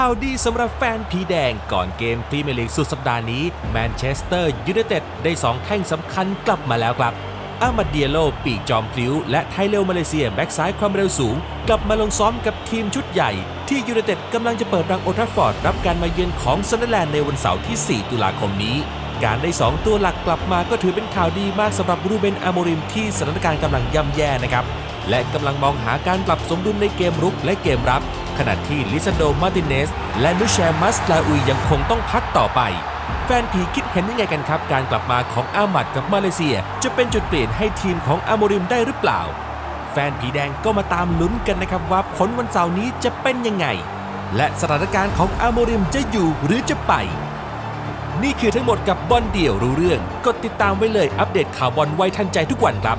ข่าวดีสำหรับแฟนผีแดงก่อนเกมพรีเมียร์ลีกสุดสัปดาห์นี้แมนเชสเตอร์ยูไนเต็ดได้ 2 แข้งสำคัญกลับมาแล้วครับ อามาเดียโลปีกจอมพลิ้ว และไทเลวมาเลเซียแบ็กซ้ายความเร็วสูง กลับมาลงซ้อมกับทีมชุดใหญ่ ที่ยูไนเต็ดกำลังจะเปิดรังโอทราฟฟอร์ด รับการมาเยือนของซันเดอร์แลนด์ในวันเสาร์ที่ 4 ตุลาคมนี้ การได้ 2 ตัวหลักกลับมาก็ถือเป็นข่าวดีมากสำหรับรูเบนอาโมริมที่สถานการณ์กำลังย่ำแย่นะครับและกำลังมองหาการปรับสมดุลในเกมรุกและเกมรับ ขณะที่ลิซันโดมาร์ติเนส และนุชแชมัสลาอุยยังคงต้องพักต่อไป แฟนผีคิดเห็นยังไงกันครับ การกลับมาของอามัดกับมาเลเซีย จะเป็นจุดเปลี่ยนให้ทีมของอาโมริมได้หรือเปล่า แฟนผีแดงก็มาตามลุ้นกันนะครับว่าผลวันเสาร์นี้จะเป็นยังไง และสถานการณ์ของอาโมริมจะอยู่หรือจะไปนี่คือทั้งหมดกับบอลเดี่ยวรู้เรื่อง กดติดตามไว้เลยอัปเดตข่าวบอลไวทันใจทุกวันครับ